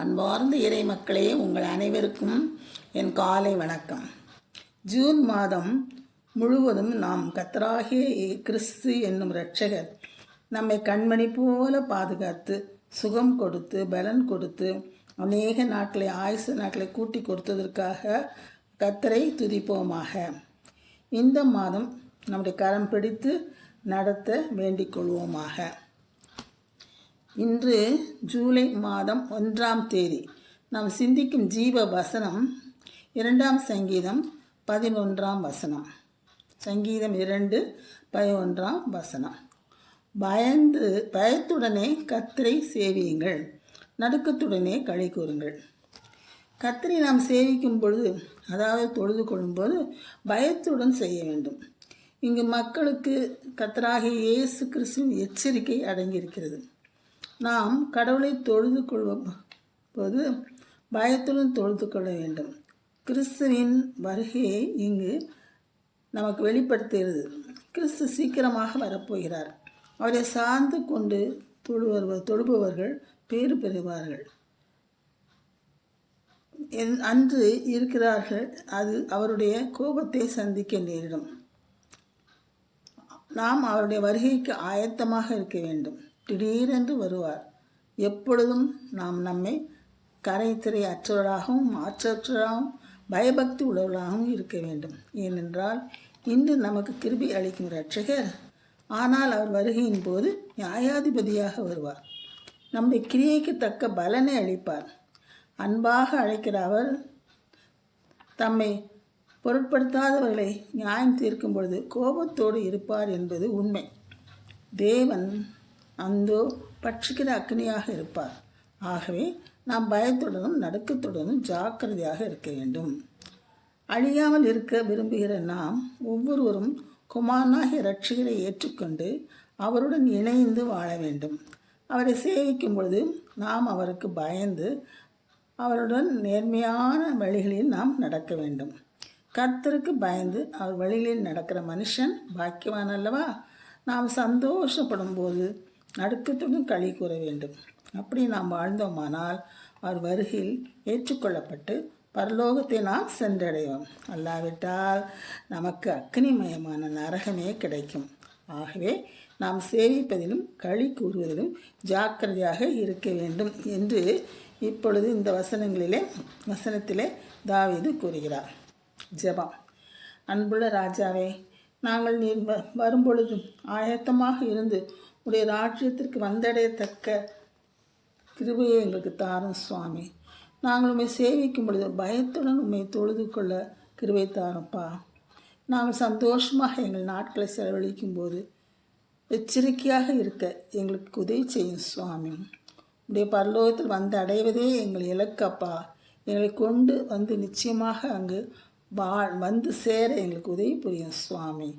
அன்பார்ந்த இறை மக்களே உங்கள் அனைவருக்கும் என் காலை வணக்கம். ஜூன் மாதம் முழுவதும் நாம் கத்தராகிய கிறிஸ்து என்னும் இரட்சகர் நம்மை கண்மணி போல பாதுகாத்து சுகம் கொடுத்து பலன் கொடுத்து அநேக நாட்களை ஆயுசு நாட்களை கூட்டி கொடுத்ததற்காக கத்தரை துதிப்போமாக. இந்த மாதம் நம்முடைய கரம் பிடித்து நடத்த வேண்டிக் கொள்வோமாக. இன்று ஜூலை மாதம் ஒன்றாம் தேதி நாம் சிந்திக்கும் ஜீவ வசனம் இரண்டாம் சங்கீதம் பதினொன்றாம் வசனம். சங்கீதம் இரண்டு பதினொன்றாம் வசனம். பயந்து பயத்துடனே கத்தரை சேவியுங்கள். நடுக்கத்துடனே களி கூறுங்கள். கத்திரை நாம் சேவிக்கும் பொழுது அதாவது தொழுது கொள்ளும்போது பயத்துடன் செய்ய வேண்டும். இங்கு மக்களுக்கு கத்தராகிய இயேசு கிறிஸ்துவின் எச்சரிக்கை அடங்கியிருக்கிறது. நாம் கடவுளை தொழுது கொள்வோம் போது பயத்துடன் தொழுது கொள்ள வேண்டும். கிறிஸ்துவின் வருகையை இங்கு நமக்கு வெளிப்படுத்துகிறது. கிறிஸ்து சீக்கிரமாக வரப்போகிறார். அவரை சார்ந்து கொண்டு தொழுவர் தொழுபவர்கள் பேறு பெறுவார்கள். என் அன்று இருக்கிறார்கள். அது அவருடைய கோபத்தை சந்திக்க நேரிடும். நாம் அவருடைய வருகைக்கு ஆயத்தமாக இருக்க வேண்டும். திடீரென்று வருவார். எப்பொழுதும் நாம் நம்மை கரைத்திரை அற்றவராகவும் மாற்றற்றவராகவும் பயபக்தி உள்ளவர்களாகவும் இருக்க வேண்டும். ஏனென்றால் இன்று நமக்கு கிருபி அளிக்கும் இரட்சகர். ஆனால் அவர் வருகையின் போது நியாயாதிபதியாக வருவார். நம்முடைய கிரியைக்கு தக்க பலனை அளிப்பார். அன்பாக அழைக்கிற அவர் தம்மை பொருட்படுத்தாதவர்களை நியாயம் தீர்க்கும் பொழுது கோபத்தோடு இருப்பார் என்பது உண்மை. தேவன் அந்தோ பட்சிக்கிற அக்னியாக இருப்பார். ஆகவே நாம் பயத்துடனும் நடுக்கத்துடனும் ஜாக்கிரதையாக இருக்க வேண்டும். அழியாமல் இருக்க விரும்புகிற நாம் ஒவ்வொருவரும் குமாரனாகிய ரட்சிகரை ஏற்றுக்கொண்டு அவருடன் இணைந்து வாழ வேண்டும். அவரை சேவிக்கும் பொழுது நாம் அவருக்கு பயந்து அவருடன் நேர்மையான வழிகளில் நாம் நடக்க வேண்டும். கர்த்தருக்கு பயந்து அவர் வழிகளில் நடக்கிற மனுஷன் பாக்கியவான் அல்லவா? நாம் சந்தோஷப்படும் போது நடுக்கத்துடன் களி கூற வேண்டும். அப்படி நாம் வாழ்ந்தோமானால் அவர் வருகையில் ஏற்றுக்கொள்ளப்பட்டு பரலோகத்தை நாம் சென்றடைவோம். அல்லாவிட்டால் நமக்கு அக்னிமயமான நரகமே கிடைக்கும். ஆகவே நாம் சேவிப்பதிலும் களி கூறுவதிலும் ஜாக்கிரதையாக இருக்க வேண்டும் என்று இப்பொழுது இந்த வசனங்களிலே வசனத்திலே தாவீது கூறுகிறார். ஜபம். அன்புள்ள ராஜாவே நாங்கள் நீர் வரும்பொழுதும் ஆயத்தமாக இருந்து உடைய ராஜ்யத்திற்கு வந்தடையத்தக்க கிருபையை எங்களுக்கு தாரும் சுவாமி. நாங்கள் உண்மை சேவிக்கும் பொழுது பயத்துடன் உண்மை தொழுது கொள்ள கிருபை தாரப்பா. நாங்கள் சந்தோஷமாக எங்கள் நாட்களை செலவழிக்கும் போது எச்சரிக்கையாக இருக்க எங்களுக்கு உதவி செய்யும் சுவாமி. உடைய பரலோகத்தில் வந்து அடைவதே எங்கள் இலக்கப்பா எங்களை கொண்டு வந்து நிச்சயமாக அங்கு வா வந்து சேர எங்களுக்கு உதவி புரியும் சுவாமி.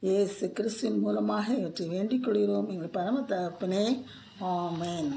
ஏசு கிறிஸ்துவின் மூலமாக இவற்றை வேண்டிக் கொள்கிறோம். எங்கள் பரம தகப்பனே ஆமேன்.